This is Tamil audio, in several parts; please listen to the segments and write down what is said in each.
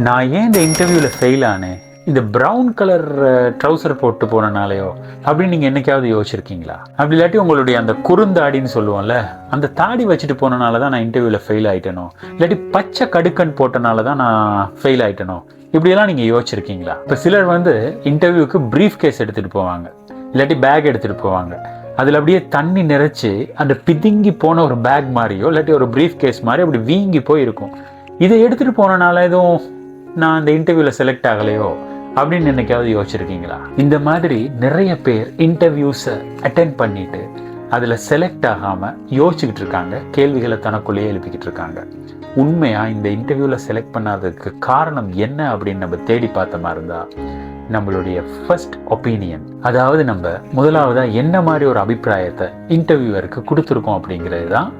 நான் ஏன் இந்த இன்டர்வியூவில் ஃபெயில் ஆனேன் இந்த ப்ரௌன் கலர் ட்ரௌசர் போட்டு போனனாலையோ? அப்படின்னு நீங்கள் என்னைக்காவது யோசிச்சிருக்கீங்களா? அப்படி இல்லாட்டி உங்களுடைய அந்த குறுந்தாடின்னு சொல்லுவோம்ல அந்த தாடி வச்சுட்டு போனனால தான் நான் இன்டர்வியூவில் ஃபெயில் ஆகிட்டனோ இல்லாட்டி பச்சை கடுக்கன் போட்டனால தான் நான் ஃபெயில் ஆகிட்டனோ இப்படியெல்லாம் நீங்கள் யோசிச்சிருக்கீங்களா? இப்போ சிலர் வந்து இன்டர்வியூக்கு ப்ரீஃப் கேஸ் எடுத்துகிட்டு போவாங்க. இல்லாட்டி பேக் எடுத்துகிட்டு போவாங்க. அதில் அப்படியே தண்ணி நிறைச்சி அந்த பிதுங்கி போன ஒரு பேக் மாதிரியோ இல்லாட்டி ஒரு ப்ரீஃப் கேஸ் மாதிரி அப்படி வீங்கி போய் இருக்கும் இதை எடுத்துகிட்டு போனனால எதுவும் நான் அந்த இன்டர்வியூவில் செலக்ட் ஆகலையோ அப்படின்னு என்னைக்காவது யோசிச்சிருக்கீங்களா? இந்த மாதிரி நிறைய பேர் இன்டர்வியூஸை அட்டென்ட் பண்ணிட்டு அதில் செலக்ட் ஆகாமல் யோசிச்சுக்கிட்டு இருக்காங்க கேள்விகளை தனக்குள்ளேயே எழுப்பிக்கிட்டு இருக்காங்க. உண்மையாக இந்த இன்டர்வியூவில் செலக்ட் பண்ணாததுக்கு காரணம் என்ன அப்படின்னு நம்ம தேடி பார்த்த மாதிரி இருந்தால் நம்மளுடைய ஃபர்ஸ்ட் ஒப்பீனியன் அதாவது நம்ம முதலாவதாக என்ன மாதிரி ஒரு அபிப்பிராயத்தை இன்டர்வியூவருக்கு கொடுத்துருக்கோம் அப்படிங்கிறது தான்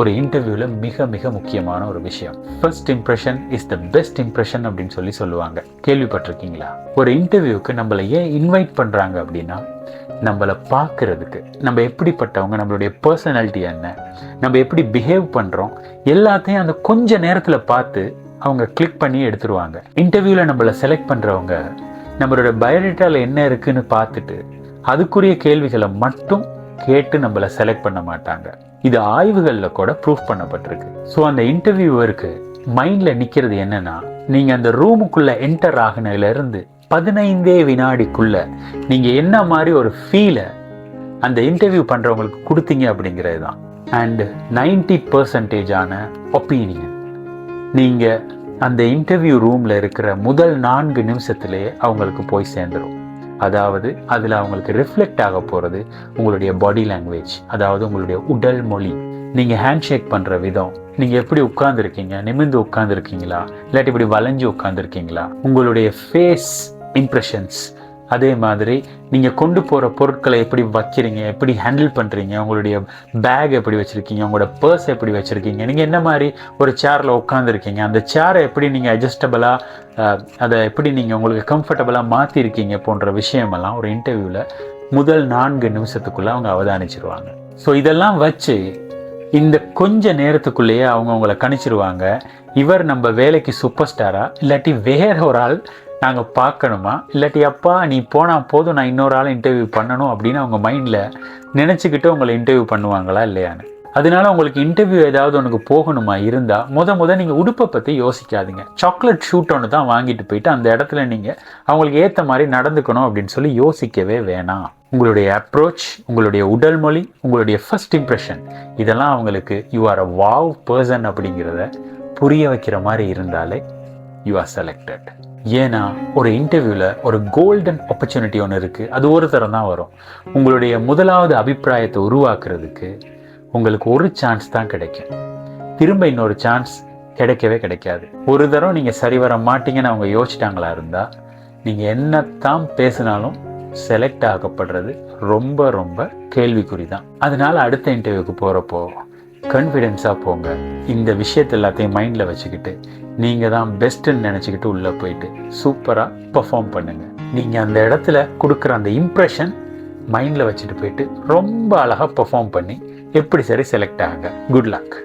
ஒரு இன்டர்வியூவில் மிக மிக முக்கியமான ஒரு விஷயம். First impression is the best impression அப்படின்னு சொல்லி சொல்லுவாங்க. கேள்விப்பட்டிருக்கீங்களா? ஒரு இன்டர்வியூக்கு நம்மளை ஏன் இன்வைட் பண்ணுறாங்க அப்படின்னா நம்மளை பார்க்கறதுக்கு நம்ம எப்படிப்பட்டவங்க நம்மளுடைய பர்சனாலிட்டி என்ன நம்ம எப்படி பிஹேவ் பண்ணுறோம் எல்லாத்தையும் அந்த கொஞ்ச நேரத்தில் பார்த்து அவங்க கிளிக் பண்ணி எடுத்துருவாங்க. இன்டர்வியூவில் நம்மளை செலக்ட் பண்ணுறவங்க நம்மளோட பயோடேட்டாவில் என்ன இருக்குன்னு பார்த்துட்டு அதுக்குரிய கேள்விகளை மட்டும் கேட்டு நம்மளை செலக்ட் பண்ண மாட்டாங்க. இது ஆய்வுகளில் கூட ப்ரூஃப் பண்ணப்பட்டிருக்கு. ஸோ அந்த இன்டர்வியூவருக்கு மைண்டில் நிற்கிறது என்னன்னா நீங்கள் அந்த ரூமுக்குள்ளே என்டர் ஆகினதுலேருந்து பதினைந்தே வினாடிக்குள்ள நீங்கள் என்ன மாதிரி ஒரு ஃபீலை அந்த இன்டர்வியூ பண்ணுறவங்களுக்கு கொடுத்தீங்க அப்படிங்கிறது தான் அண்ட் நைன்டி பர்சன்டேஜான ஒப்பீனியன் நீங்கள் அந்த இன்டர்வியூ ரூமில் இருக்கிற முதல் நான்கு நிமிஷத்துலேயே அவங்களுக்கு போய் சேர்ந்துடும் அதாவது அதில் அவங்களுக்கு ரிஃப்ளெக்ட் ஆக போகிறது உங்களுடைய பாடி லாங்குவேஜ் அதாவது உங்களுடைய உடல் மொழி. நீங்கள் ஹேண்ட் ஷேக் பண்ணுற விதம் நீங்கள் எப்படி உட்காந்துருக்கீங்க நிமிர்ந்து உட்காந்துருக்கீங்களா இல்லாட்டி இப்படி வளைஞ்சு உட்காந்துருக்கீங்களா உங்களுடைய ஃபேஸ் இம்ப்ரெஷன்ஸ் அதே மாதிரி நீங்கள் கொண்டு போகிற பொருட்களை எப்படி வைக்கிறீங்க எப்படி ஹேண்டில் பண்ணுறீங்க உங்களுடைய பேக் எப்படி வச்சுருக்கீங்க உங்களோட பர்ஸ் எப்படி வச்சுருக்கீங்க நீங்கள் என்ன மாதிரி ஒரு சேரில் உட்காந்துருக்கீங்க அந்த சேரை எப்படி நீங்கள் அட்ஜஸ்டபிளாக அதை எப்படி நீங்கள் உங்களுக்கு கம்ஃபர்டபுளாக மாற்றிருக்கீங்க போன்ற விஷயமெல்லாம் ஒரு இன்டர்வியூவில் முதல் நான்கு நிமிஷத்துக்குள்ளே அவங்க அவதானிச்சிருவாங்க. ஸோ இதெல்லாம் வச்சு இந்த கொஞ்ச நேரத்துக்குள்ளேயே அவங்க அவங்கள கணிச்சிருவாங்க. இவர் நம்ம வேலைக்கு சூப்பர் ஸ்டாரா இல்லாட்டி வேற ஒரு ஆள் நாங்கள் பார்க்கணுமா? இல்லாட்டி அப்பா நீ போனால் போதும் நான் இன்னொரு ஆள் இன்டர்வியூ பண்ணணும் அப்படின்னு அவங்க மைண்டில் நினச்சிக்கிட்டு உங்களை இன்டர்வியூ பண்ணுவாங்களா இல்லையான்னு. அதனால உங்களுக்கு இன்டர்வியூ ஏதாவது உனக்கு போகணுமா இருந்தால் முத முத நீங்கள் உடுப்பை பற்றி யோசிக்காதீங்க. சாக்லேட் ஷூட் ஒன்று தான் வாங்கிட்டு போயிட்டு அந்த இடத்துல நீங்கள் அவங்களுக்கு ஏற்ற மாதிரி நடந்துக்கணும் அப்படின்னு சொல்லி யோசிக்கவே வேணாம். உங்களுடைய அப்ரோச் உங்களுடைய உடல் மொழி உங்களுடைய ஃபர்ஸ்ட் இம்ப்ரெஷன் இதெல்லாம் அவங்களுக்கு you are a wow person அப்படிங்கிறத புரிய வைக்கிற மாதிரி இருந்தாலே யூ ஆர் செலக்டட் ஏன்னா ஒரு இன்டர்வியூவில் ஒரு கோல்டன் ஆப்பர்ச்சுனிட்டி ஒன்று இருக்குது அது ஒரு தரம் தான் வரும். உங்களுடைய முதலாவது அபிப்பிராயத்தை உருவாக்குறதுக்கு உங்களுக்கு ஒரு சான்ஸ் தான் கிடைக்கும். திரும்ப இன்னொரு சான்ஸ் கிடைக்கவே கிடைக்காது. ஒரு தரம் நீங்கள் சரி வர மாட்டீங்கன்னு அவங்க யோசிச்சிட்டாங்களா இருந்தால் நீங்கள் என்னத்தான் பேசினாலும் செலக்ட் ஆகப்படுறது ரொம்ப ரொம்ப கேள்விக்குறி தான். அதனால் அடுத்த இன்டர்வியூக்கு போகிறப்போ கான்ஃபிடென்ஸாக போங்க. இந்த விஷயத்தை எல்லாத்தையும் மைண்டில் வச்சுக்கிட்டு நீங்கள் தான் பெஸ்ட்டுன்னு நினச்சிக்கிட்டு உள்ளே போயிட்டு சூப்பராக பர்ஃபார்ம் பண்ணுங்கள் நீங்கள் அந்த இடத்துல கொடுக்குற அந்த இம்ப்ரெஷன் மைண்டில் வச்சுட்டு போயிட்டு ரொம்ப அழகாக பர்ஃபார்ம் பண்ணி எப்படி சரி செலக்ட் ஆகுங்க குட் லக்